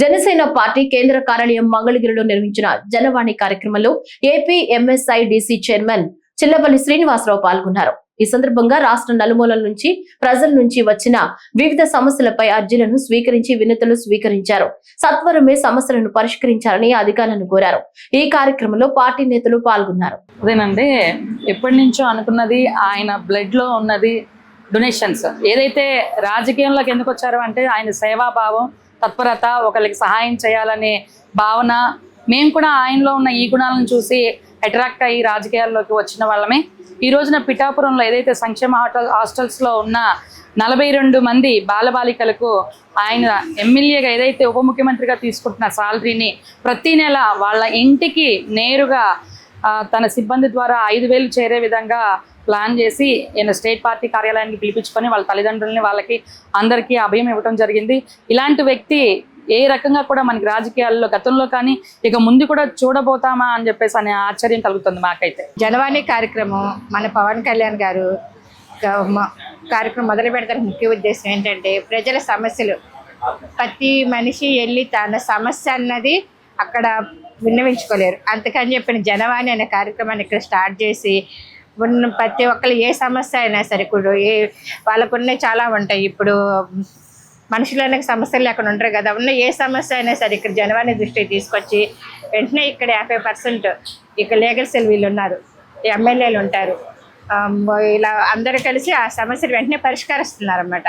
Janasena party కేంద్ర కార్యాలయం మంగళగిరిలో నిర్మించిన జనవాణి కార్యక్రమంలో AP MSIDC chairman Chillapalli Srinivasarao పాల్గొన్నారు. ఈ సందర్భంగా రాష్ట్ర నలుమూలల నుంచి ప్రజల నుంచి వచ్చిన వివిధ సమస్యలపై అర్జీలను స్వీకరించి వినతులు స్వీకరించారు. సత్వరమే సమస్యలను పరిష్కరించాలని అధికారులను కోరారు. ఈ కార్యక్రమంలో పార్టీ నేతలు పాల్గొన్నారు. అదేనండి. ఎప్పటి నుంచో అనుకున్నది ఆయన బ్లడ్లో ఉన్నది డొనేషన్స్. ఏదైతే రాజకీయంలోకి ఎందుకు వచ్చారో అంటే ఆయన సేవాభావం తత్పరత ఒకరికి సహాయం చేయాలనే భావన మేము కూడా ఆయనలో ఉన్న ఈ గుణాలను చూసి అట్రాక్ట్ అయ్యి రాజకీయాల్లోకి వచ్చిన వాళ్ళమే. ఈ రోజున పిఠాపురంలో ఏదైతే సంక్షేమ హాటల్ హాస్టల్స్లో ఉన్న నలభై రెండు మంది బాలబాలికలకు ఆయన ఎమ్మెల్యేగా ఏదైతే ఉప ముఖ్యమంత్రిగా తీసుకుంటున్న సాలరీని ప్రతి నెల వాళ్ళ ఇంటికి నేరుగా తన సిబ్బంది ద్వారా ఐదు వేలు చేరే విధంగా ప్లాన్ చేసి ఈయన స్టేట్ పార్టీ కార్యాలయానికి పిలిపించుకొని వాళ్ళ తల్లిదండ్రులని వాళ్ళకి అందరికీ అభయం ఇవ్వడం జరిగింది. ఇలాంటి వ్యక్తి ఏ రకంగా కూడా మనకి రాజకీయాల్లో గతంలో కానీ ఇక ముందు కూడా చూడబోతామా అని చెప్పేసి అనే ఆశ్చర్యం కలుగుతుంది మాకైతే. జనవాణి కార్యక్రమం మన పవన్ కళ్యాణ్ గారు మ- కార్యక్రమం మొదలు పెడతారు. ముఖ్య ఉద్దేశం ఏంటంటే ప్రజల సమస్యలు. ప్రతి మనిషి వెళ్ళి తన సమస్య అన్నది అక్కడ విన్నవించుకోలేరు. అందుకని చెప్పిన జనవాణి అనే కార్యక్రమాన్ని ఇక్కడ స్టార్ట్ చేసి ఉన్న ప్రతి ఒక్కరు ఏ సమస్య అయినా సరే ఇప్పుడు ఏ వాళ్ళకున్న చాలా ఉంటాయి. ఇప్పుడు మనుషులనే సమస్యలు లేకుండా ఉంటారు కదా. ఉన్న ఏ సమస్య అయినా సరే ఇక్కడ జనవాణి దృష్టికి తీసుకొచ్చి వెంటనే ఇక్కడ యాభై పర్సెంట్ ఇక్కడ లీగల్ సెల్ వీళ్ళు ఉన్నారు. ఎమ్మెల్యేలు ఉంటారు. ఇలా అందరూ కలిసి ఆ సమస్యలు వెంటనే పరిష్కరిస్తున్నారు అన్నమాట